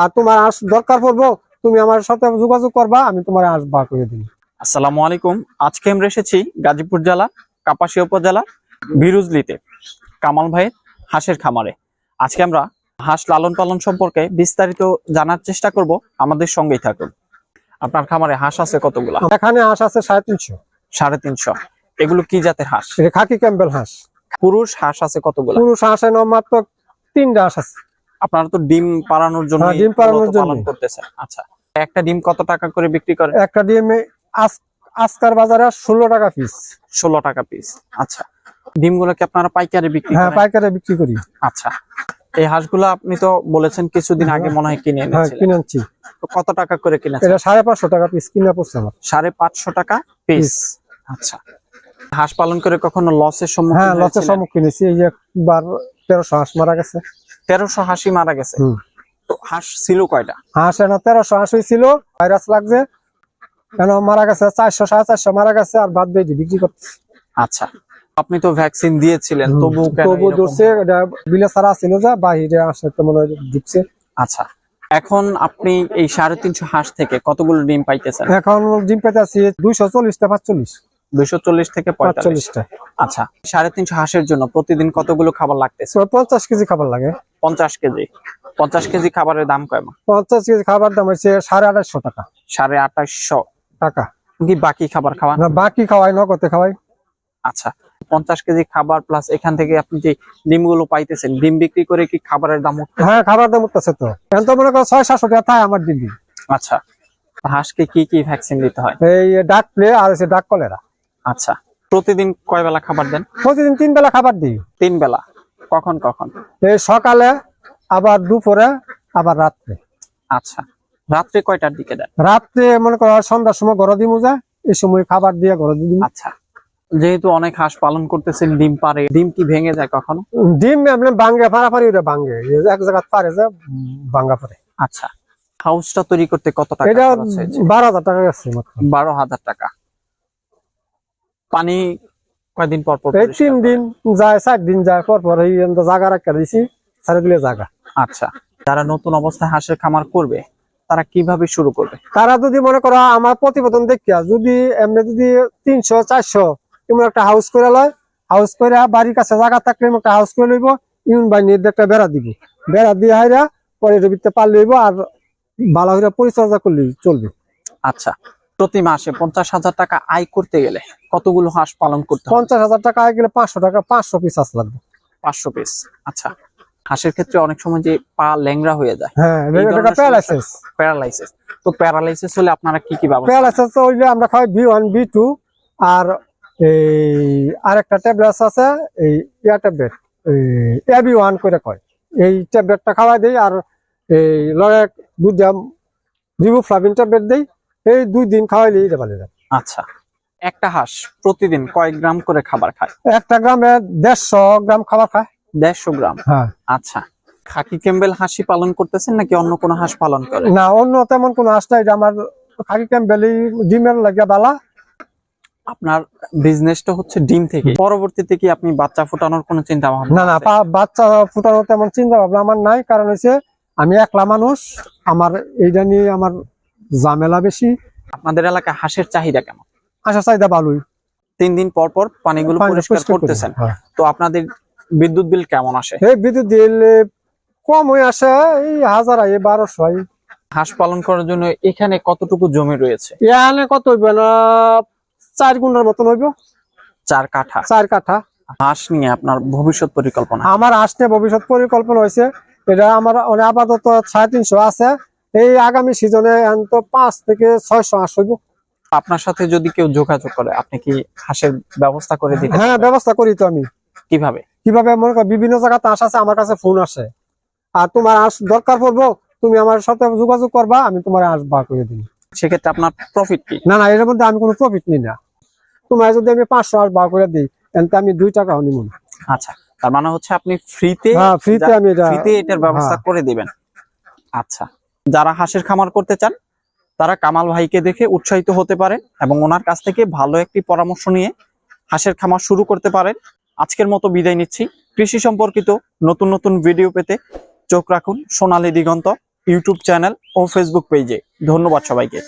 আর তোমার হাঁস দরকার পড়ব তুমি আমার সাথে যোগাযোগ করবা আমি তোমার হাঁস বার করে দিই আসসালামু আলাইকুম। আজকে আমরা এসেছি গাজীপুর জেলা কাপাসিয়া উপজেলা বিরুজলিতে কামাল ভাইয়ের হাঁসের খামারে। আজকে আমরা হাঁস লালন পালন সম্পর্কে বিস্তারিত জানার চেষ্টা করব আমাদের সঙ্গেই থাকুন। আপনার খামারে হাঁস আছে কতগুলা? এখানে হাঁস আছে সাড়ে তিনশো। সাড়ে তিনশো। এগুলো কি জাতের হাঁস? খাকি ক্যাম্বেল হাঁস। পুরুষ হাঁস আছে কতগুলো? পুরুষ হাঁস মাত্র তিনটা হাঁস আছে। আপনারা তো ডিম পাড়ানোর জন্য হ্যাঁ, ডিম পাড়ানোর জন্যই। করতেছেন। আচ্ছা একটা ডিম কত টাকা করে বিক্রি করে একটা ডিম আজ- আজকার বাজারে ষোলো টাকা পিস ষোলো টাকা পিস আচ্ছা ডিমগুলো কি আপনারা পাইকারি বিক্রি হ্যাঁ পাইকারে বিক্রি করি। আচ্ছা এই হাঁসগুলো আপনি তো বলেছেন কিছুদিন আগে মনে হয় কিনে হ্যাঁ কিনে আনছি। তো কত টাকা করে কিনেছেন? এটা সাড়ে পাঁচশো টাকা পিস কিনে পড়ছে আমার। সাড়ে পাঁচশো টাকা পিস আচ্ছা হাঁস পালন করে কখনো লসের সম্মুখীন হ্যাঁ লসের? সম্মুখীন হয়েছি। এই যে বার তেরোশো হাঁস মারা গেছে। তেরোশো হাসি মারা গেছে। তো হাঁস ছিল কয়টা? হাঁস এনে তেরোশো হাঁস ছিল ভাইরাস লাগছে। কেন মারা গেছে চারশো সাড়ে চারশো মারা গেছে আর বাদ দিয়ে বিক্রি করছে আচ্ছা আপনি তো ভ্যাকসিন দিয়েছিলেন তবু তবু? ধরছে বিলে ছাড়া ছিল যে বাহিরে আসে তো মনে হয় ঢুকছে। আচ্ছা এখন আপনি এই সাড়ে তিনশো হাঁস থেকে কতগুলো ডিম পাইতেছেন? এখন ডিম পেতে আছি দুইশো চল্লিশটা পাঁচচল্লিশ। দুইশো চল্লিশ থেকে পঁয়তাল্লিশ। পাঁচচল্লিশটা আচ্ছা সাড়ে তিনশো হাঁসের জন্য প্রতিদিন কতগুলো খাবার লাগতেছে? তো পঞ্চাশ কেজি খাবার লাগে। পঞ্চাশ কেজি। পঞ্চাশ কেজি খাবারের দাম কয় কেজি খাবার দাম হচ্ছে টাকা। টাকা। কি বাকি খাবার খাওয়ান না বাকি খাওয়াই নগদে খাওয়াই। আচ্ছা পঞ্চাশ কেজি খাবার প্লাস এখান থেকে আপনি যে ডিমগুলো পাইতেছেন ডিম বিক্রি করে কি খাবারের দাম? হ্যাঁ খাবার দাম উঠতেছে তো। এখন তো মনে করো ছয় সাতশো টাকা থাকে আমার দিন আচ্ছা হাঁসকে কি কি ভ্যাকসিন দিতে হয়? এই ডাক প্লে আর হচ্ছে ডাক কলেরা। আচ্ছা প্রতিদিন কয় বেলা খাবার দেন? প্রতিদিন তিন বেলা খাবার দিই। তিন বেলা? কখন কখন? এই সকালে আবার দুপুরে আবার রাত্রে। আচ্ছা রাত্রে কয়টার দিকে দেন? রাত্রে মনে করো সন্ধ্যার সময় ঘর দিমু যা এই সময় খাবার দিয়ে ঘর দিই আচ্ছা যেহেতু অনেক হাঁস পালন করতেছেন ডিম পারে ডিম কি ভেঙে যায় কখনো? ডিম এমনি বাঙ্গে ফাড়াফাড়ি ওটা বাঙ্গে এক জায়গা পারে যে বাঙ্গা পরে আচ্ছা হাউসটা তৈরি করতে কত টাকা এটা বারো হাজার টাকা গেছে মাত্র। বারো হাজার টাকা। পানি কয়দিন পর পর এই তিন দিন যায় চার দিন যায় পর পর এই জায়গা রাখা দিছি সাড়ে দিলে জায়গা আচ্ছা। যারা নতুন অবস্থায় হাঁসের খামার করবে তারা কীভাবে শুরু করবে? তারা যদি মনে করো আমার প্রতিবেদন দেখিয়া যদি এমনি যদি তিনশো চারশো এমন একটা হাউস করে লয় হাউস করে বাড়ির কাছে জায়গা থাকলে একটা হাউস করে লইব ইউন বাই নিয়ে একটা বেড়া দিব। বেড়া দিয়ে হাইরা পরে ভিতরে পার লইব আর ভালো হইরা পরিচর্যা করলে চলবে। আচ্ছা। প্রতি মাসে পঞ্চাশ হাজার টাকা আয় করতে গেলে কতগুলো হাঁস পালন করতে পঞ্চাশ হাজার টাকা আয় গেলে পাঁচশো টাকা পাঁচশো পিস আস লাগবে। পাঁচশো পিস আচ্ছা হাঁসের ক্ষেত্রে অনেক সময় যে পা ল্যাংড়া হয়ে যায় হ্যাঁ প্যারালাইসিস প্যারালাইসিস তো প্যারালাইসিস হলে আপনারা কি কি ব্যবস্থা প্যারালাইসিস হইলে আমরা খাই বি ওয়ান বি টু আর এই আরেকটা ট্যাবলেট আছে এই ইয়ার ট্যাবলেট এবি ওয়ান করে কয় এই ট্যাবলেটটা খাওয়াই দেই আর এই লড়াই লড়ে দুটা রিবুফ্লাভিন ট্যাবলেট দেই। এই দুই দিন খাওয়াইলে এটা ভালো যায়। আচ্ছা। একটা হাঁস প্রতিদিন কয়েক গ্রাম করে খাবার খায়? একটা গ্রামে দেড়শো গ্রাম খাবার খায়। দেড়শো গ্রাম? হ্যাঁ। আচ্ছা। খাকি ক্যাম্বেল হাঁসি পালন করতেছেন নাকি অন্য কোনো হাঁস পালন করে না অন্য তেমন কোনো আসটা এটা আমার খাকি ক্যাম্পেলি ডিমের লাগিয়া বালা। আপনার বিজনেসটা হচ্ছে ডিম থেকে। পরবর্তীতে কি আপনি বাচ্চা ফোটানোর কোনো চিন্তা ভাবনা না না বাচ্চা ফুটানো তেমন চিন্তা ভাবনা আমার নাই কারণ হচ্ছে আমি একলা মানুষ আমার এইটা নিয়ে আমার ঝামেলা বেশি। আপনাদের এলাকায় হাঁসের চাহিদা কেমন? হাঁসের চাহিদা ভালোই। তিন দিন পর পর পানিগুলো পানি পরিষ্কার পরিষ্কার করতেছেন। হ্যাঁ। তো আপনাদের বিদ্যুৎ বিল কেমন আসে? এই বিদ্যুৎ বিল কম হয়ে আসে এই হাজার আই বারোশো হাঁস পালন করার জন্য এখানে কতটুকু জমি রয়েছে? এখানে কত হইবে না চার গুণের মতন হইব। চার কাঠা? চার কাঠা। হাঁস নিয়ে আপনার ভবিষ্যৎ পরিকল্পনা? আমার আসতে ভবিষ্যৎ পরিকল্পনা হয়েছে। এটা আমার আপাতত সাড়ে তিনশো আছে। এই আগামী সিজনে তো পাঁচ থেকে ছয়শো হাঁস হইব। আপনার সাথে যদি কেউ যোগাযোগ করে আপনি কি হাঁসের ব্যবস্থা করে দিতে হ্যাঁ ব্যবস্থা করি তো আমি। কীভাবে? কীভাবে? মনে করো বিভিন্ন জায়গাতে আস আছে আমার কাছে ফোন আসে। আর তোমার আস দরকার পড়ব তুমি আমার সাথে যোগাযোগ করবা আমি তোমার আস বার করে দিই সেক্ষেত্রে আপনার প্রফিট কি? না না এর মধ্যে আমি কোনো প্রফিট নিই না। তোমার যদি আমি পাঁচশো আস বার করে দিই তাহলে আমি দুই টাকাও নিব না। আচ্ছা তার মানে হচ্ছে আপনি ফ্রিতে হ্যাঁ ফ্রিতে আমি এটা ফ্রিতে এটার ব্যবস্থা হ্যাঁ। করে দিবেন। আচ্ছা যারা হাঁসের খামার করতে চান, তারা কামাল ভাইকে দেখে উৎসাহিত হতে পারেন এবং ওনার কাছ থেকে ভালো একটি পরামর্শ নিয়ে হাঁসের খামার শুরু করতে পারেন। আজকের মতো বিদায় নিচ্ছি। কৃষি সম্পর্কিত নতুন নতুন ভিডিও পেতে চোখ রাখুন সোনালী দিগন্ত ইউটিউব চ্যানেল ও ফেসবুক পেজে। ধন্যবাদ সবাইকে।